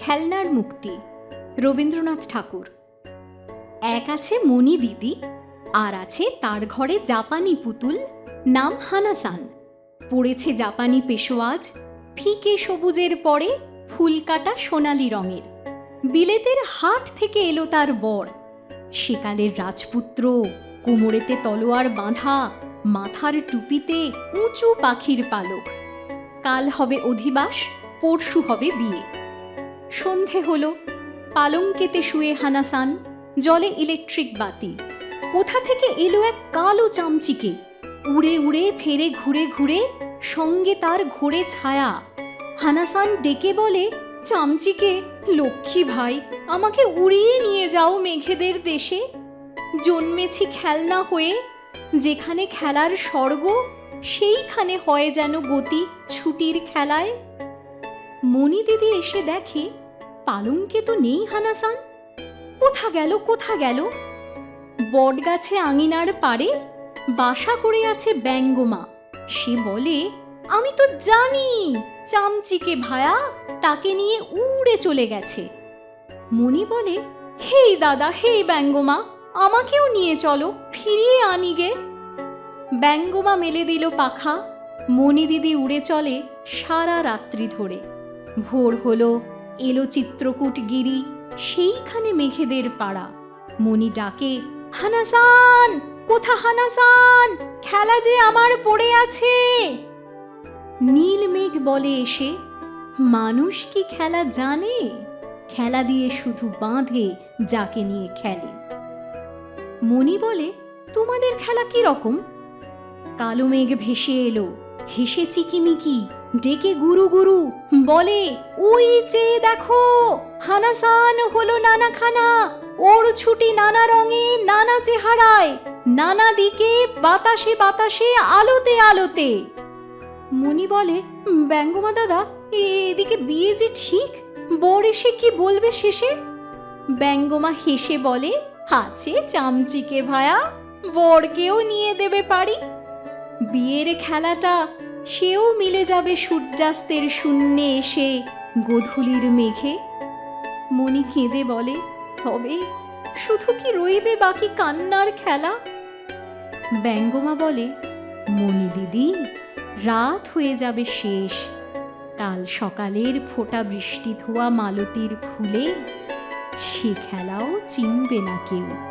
খেলনার মুক্তি, রবীন্দ্রনাথ ঠাকুর। এক আছে মণি দিদি, আর আছে তার ঘরে জাপানি পুতুল নাম হানাসান। পড়েছে জাপানি পেশোয়াজ, ফিকে সবুজের পরে ফুল কাটা সোনালি রঙের। বিলেতের হাট থেকে এলো তার বর। সেকালের রাজপুত্র, কোমরেতে তলোয়ার বাঁধা, মাথার টুপিতে উঁচু পাখির পালক। কাল হবে অধিবাস, পরশু হবে বিয়ে। সন্ধে হলো পালঙ্কেতে শুয়ে হানাসান জলে ইলেকট্রিক বাতি। কোথা থেকে এলো এক কালো চামচিকে? উড়ে উড়ে, ফেরে ঘুরে ঘুরে, সঙ্গে তার ঘোরে ছায়া। হানাসান ডেকে বলে, চামচিকে, লক্ষ্মী ভাই, আমাকে উড়িয়ে নিয়ে যাও মেঘেদের দেশে। জন্মেছি খেলনা হয়ে, যেখানে খেলার স্বর্গ, সেইখানে হয় যেন গতি ছুটির খেলায়। মণি দিদি এসে দেখে, পালঙ্কে তো নেই হানাসান। কোথা গেল কোথা গেল? বটগাছে আঙিনার পারে বাসা করে আছে ব্যঙ্গমা। সে বলে, আমি তো জানি, চামচিকে ভায়া তাকে নিয়ে উড়ে চলে গেছে। মণি বলে হেই দাদা হেই ব্যঙ্গমা, আমাকেও নিয়ে চলো, ফিরিয়ে আনি গে। ব্যঙ্গমা মেলে দিল পাখা। মণি দিদি উড়ে চলে সারা রাত্রি ধরে। ভোর হলো, এলো চিত্রকূট গিরি, সেইখানে মেঘেদের পাড়া। মণি ডাকে, হানাসান, কোথা হানাসান? খেলা যে আমার পড়ে আছে। নীল মেঘ বলে এসে, মানুষ কি খেলা জানে? খেলা দিয়ে শুধু বাঁধে যাকে নিয়ে খেলে। মণি বলে, তোমাদের খেলা কি রকম? কালো মেঘ ভেসে এলো হেসে চিকিমিকি ডেকে গুরু গুরু, বলে, ওই যে দেখো, হানাসান হলো নানা খানা ওর ছুটি নানা রঙে, নানা চেহারায়, নানা দিকে বাতাসে বাতাসে, আলোতে আলোতে। মণি বলে, ব্যঙ্গমা দাদা এদিকে বিয়ে যে ঠিক, বর এসে কি বলবে শেষে? ব্যঙ্গমা হেসে বলে, আছে চামচিকে ভায়া, বরকেও নিয়ে দেবে পারি বিয়ের খেলাটা সেও মিলে যাবে সূর্যাস্তের শূন্যে এসে গোধূলির মেঘে। মণি কেঁদে বলে, তবে শুধু কি রইবে বাকি কান্নার খেলা? ব্যঙ্গমা বলে, মণি দিদি, রাত হয়ে যাবে শেষ। কাল সকালের ফোঁটা বৃষ্টি ধোয়া মালতীর ফুলে সে খেলাও চিনবে না কেউ।